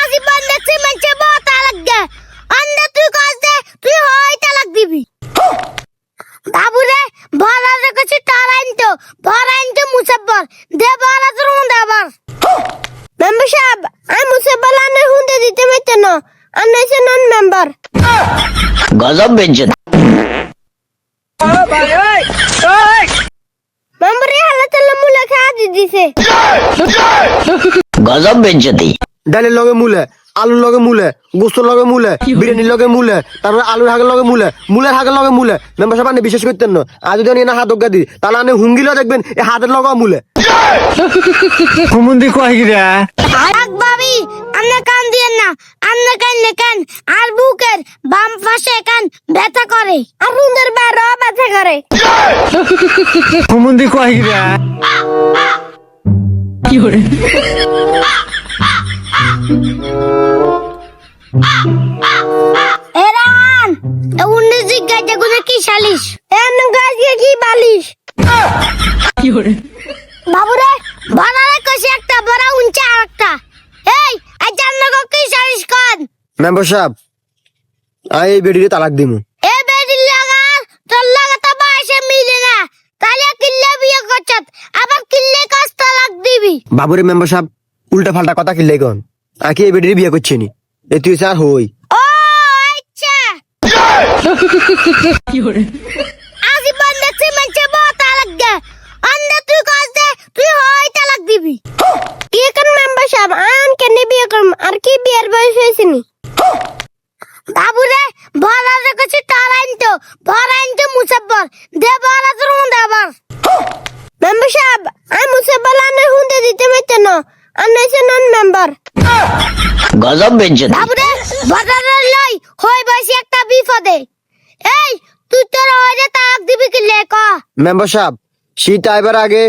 আজি বন্ধ সিমেন্টে বহুত লাগে অন্য তুই কাজ দে তুই হয় তালাক দিবি বাবুরে ভরা রেখেছি টারাইন তো ভরাইন তো মুসাব্বর দে ভরা তোর হুন্ডা আবার। মেম্বার সাহেব আমি মুসাব্বর আনে হুন্ডা দিতে পারতে না। আনে সে নন মেম্বার গজব বেজ্জত মেম্বার এই হালাতে মুলে খাওয়া দি দিছে গজব বেজ্জতি। ডালের লগে মূলে আলুর লগে মূলে গোস্তর লগে মূলে বিরিয়ানির লগে মূলে তারপরে আলুর হাগের লগে মূলে মূলের হাগের লগে মূলে। মেম্বার সাহেব আপনি বিশেষ করতেন না। আর যদি আপনি না হাত অজ্ঞা দিই তাহলে আপনি হুঙ্গিলেও দেখবেন এই হাতের লগে মূলে। কুমুন্দি কয় গিরা আক ভাবি আন্না কান দিয়েন না। আন্না কান লেখান আর বুকের বাম পাশে কান ব্যথা করে আর রুন্দের বাইরেও ব্যথা করে। কুমুন্দি কয় গিরা এরান উনি জিজ্ঞাসা করে কি সালিশ এন গাছিয়ে কি বালিশ? বাবুরে বানারে কষে একটা বড় উঞ্চা একটা। এই আজ জান্ন কি মেম্বার সাহেব এই বেডিরে তালাক দিমু এ বেডির লাগা তোর লাগা তো বয়সে মিলে না তাহলে কিল্লে বিয়ে করছত আবার কিল্লে কষ্ট লাগ দিবি বাবুরে মেম্বার সাহেব উল্টা ফাল্টা কথা কিনলে কন? আকে এই বেডিরে বিয়ে করছি নি। এ তুই স্যার হই। ও আচ্ছা। আজি বন্ধ সিমেন্টে বহুত লাগে অন্য তুই কাজ দে তুই হয় তালাক দিবি। কি কোন মেম্বার সাহেব? আন কেন বিয়ে করম? আর কি বিয়ের বয়স হয়েছে নি? বাবুরে ভরা রেখেছি টারাইন তো। ভরাইন তো মুসাব্বর দে ভরা তোর হুন্ডা আবার। মেম্বার সাহেব আমি মুসাব্বর আনে হুন্ডা দিতে পারতে না। আনে সে নন মেম্বার গজব বেজ্জতি লই হই বসে একটা বিপদে। এই তুই তোর তাক দিবি কি লেখ মেম্বার সাহেব শীত আইবার আগে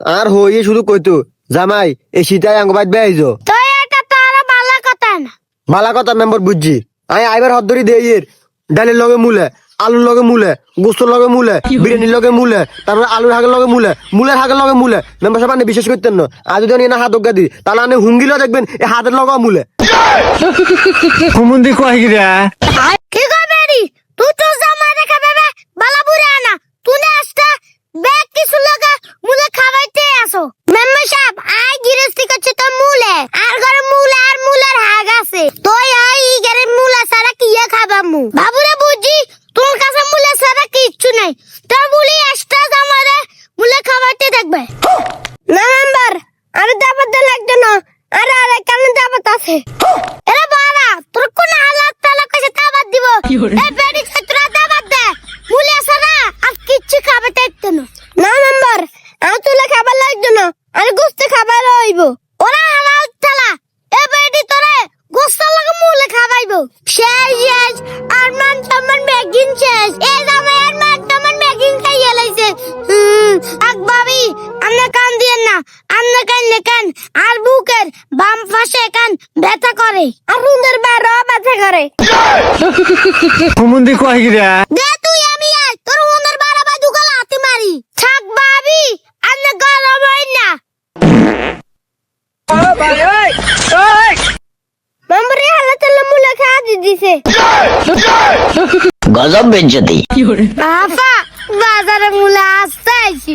আর হইয়ে শুধু কইতো জামাই এই শীতায় আঙ্গবাদ বেআইজো তো এটা তো আর ভালো কথা না। বালা কথা মেম্বার বুঝছি। আমি আইবার হত ধরি দেই এর ডালের লগে মূলে। আলুর লগে মূলে গোস্তর লগে মূলে বিরিয়ানির লগে মূলে তারপরে আলুর হাগের লগে মূলে মূলের হাগের লগে মূলে। মেম্বার সাহেব আপনি বিশ্বাস করতেন না। আর যদি আমি না হাত অজ্ঞা দিই তাহলে আপনি হুঙ্গিলেও দেখবেন এই হাতের লগে মূলে। কুমুন্দি কয় গিরা? কি করবে রে তুই তো জামা রেখে বেবে বালা বুড়ে আনা তুই না আসতা ব্যাগ কিছু লাগা মুলে খাওয়াইতে আসো মেম্বার সাহেব আই গিরস্তি করছে তো মুলে আর ঘরে মুলে আর মুলের হাগ আছে তুই আই ই ঘরে মুলা সারা কি খাবা মু বাবুরে বুঝি তোর কাছে মুলে সারা কিচ্ছু নাই। তা বুলি আস্তাজ আমারে মুলে খাওয়াইতে দেখবে। না মেম্বার আর দাবাত দে লাগবে না আর আর কেন দাবাত আছে? এরা বাড়া তোর কোন হালাত তালা কাছে দাবাত দিব। না আন্না কান? আর বুকের বাম পাশে কান ব্যথা করে? আর রুন্দের বাইরেও ব্যথা করে? কুমুন্দি কয় গিরা দে তুই আমি আয়। তোর রুন্দের বাইরে বা দুগাল হাতে মারি। থাক ভাবি আন্না গরম হয় না। মেম্বারে হালাতে মুলে খাওয়া দি দিছে। গজব বেজ্জতি বাবা বাজারে মুলে আসতে আইছি।